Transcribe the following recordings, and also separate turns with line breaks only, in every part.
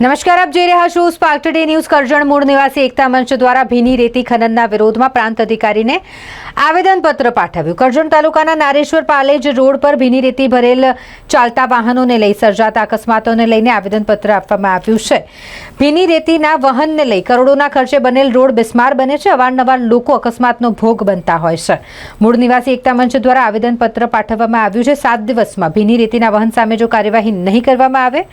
નમસ્કાર, આપ જોઈ રહ્યા છો સ્પાર્ક ટુડે ન્યૂઝ કરજણ મૂળ નિવાસી એકતા મંચ દ્વારા ભીની રેતી ખનનના વિરોધમાં પ્રાંત અધિકારીને આવેદનપત્ર પાઠવ્યું. કરજણ તાલુકાના નારેશ્વર પાલેજ રોડ પર ભીની રેતી ભરેલ ચાલતા વાહનોને લઈ સર્જાતા અકસ્માતોને લઈને આવેદનપત્ર આપવામાં આવ્યું છે. ભીની રેતીના વહનને લઈ કરોડોના ખર્ચે બનેલ રોડ બિસ્માર બને છે. અવારનવાર લોકો અકસ્માતનો ભોગ બનતા હોય છે. મૂળ નિવાસી એકતા મંચ દ્વારા આવેદનપત્ર પાઠવવામાં આવ્યું છે. સાત દિવસમાં ભીની રેતીના વહન સામે જો કાર્યવાહી નહીં કરવામાં આવે,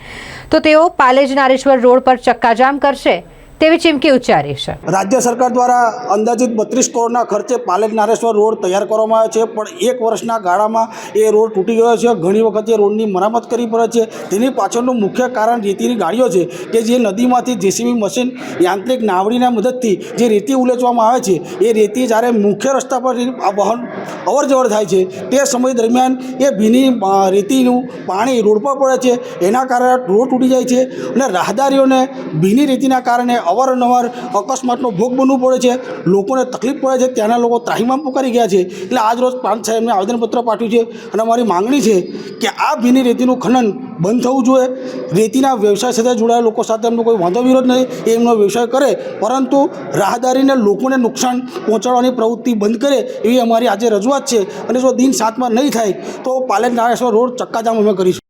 તો તેઓ પાલેજ નારેશ્વર રોડ પર ચક્કાજામ કરશે. તેવી ચીમકી ઉચ્ચારી છે.
રાજ્ય સરકાર દ્વારા અંદાજિત બત્રીસ કરોડના ખર્ચે પાલેજ નારેશ્વર રોડ તૈયાર કરવામાં આવ્યો છે, પણ એક વર્ષના ગાળામાં એ રોડ તૂટી ગયો છે. ઘણી વખત એ રોડની મરામત કરવી પડે છે. તેની પાછળનું મુખ્ય કારણ રેતીની ગાડીઓ છે કે જે નદીમાંથી જેસીબી મશીન યાંત્રિક નાવડીના મદદથી જે રેતી ઉલેચવામાં આવે છે, એ રેતી જ્યારે મુખ્ય રસ્તા પર વહન અવરજવર અવર જવર થાય છે, તે સમય દરમિયાન એ ભીની રેતીનું પાણી રોડ પર પડે છે. એના કારણે રોડ તૂટી જાય છે અને રાહદારીઓને ભીની રેતીના કારણે અવારનવાર અકસ્માતનો ભોગ બનવું પડે છે. લોકોને તકલીફ પડે છે. ત્યાંના લોકો ત્રાહિમામ પુકારી ગયા છે. એટલે આજ રોજ પ્રાંત સાહેબને આવેદનપત્ર પાઠવ્યું છે. અને અમારી માંગણી છે કે આ ભીની રેતીનું ખનન બંધ થવું જોઈએ. રેતીના વ્યવસાય સાથે જોડાયેલા લોકો સાથે એમનો કોઈ વાંધો વિરોધ નહીં. એ એમનો વ્યવસાય કરે. પરંતુ રાહદારીને લોકોને નુકસાન પહોંચાડવાની પ્રવૃત્તિ બંધ કરે એવી અમારી આજે રજૂઆત છે. અને જો દિન સાતમાં નહીં થાય તો પાલેજ નારેશ્વર રોડ ચક્કાજામ અમે કરીશું.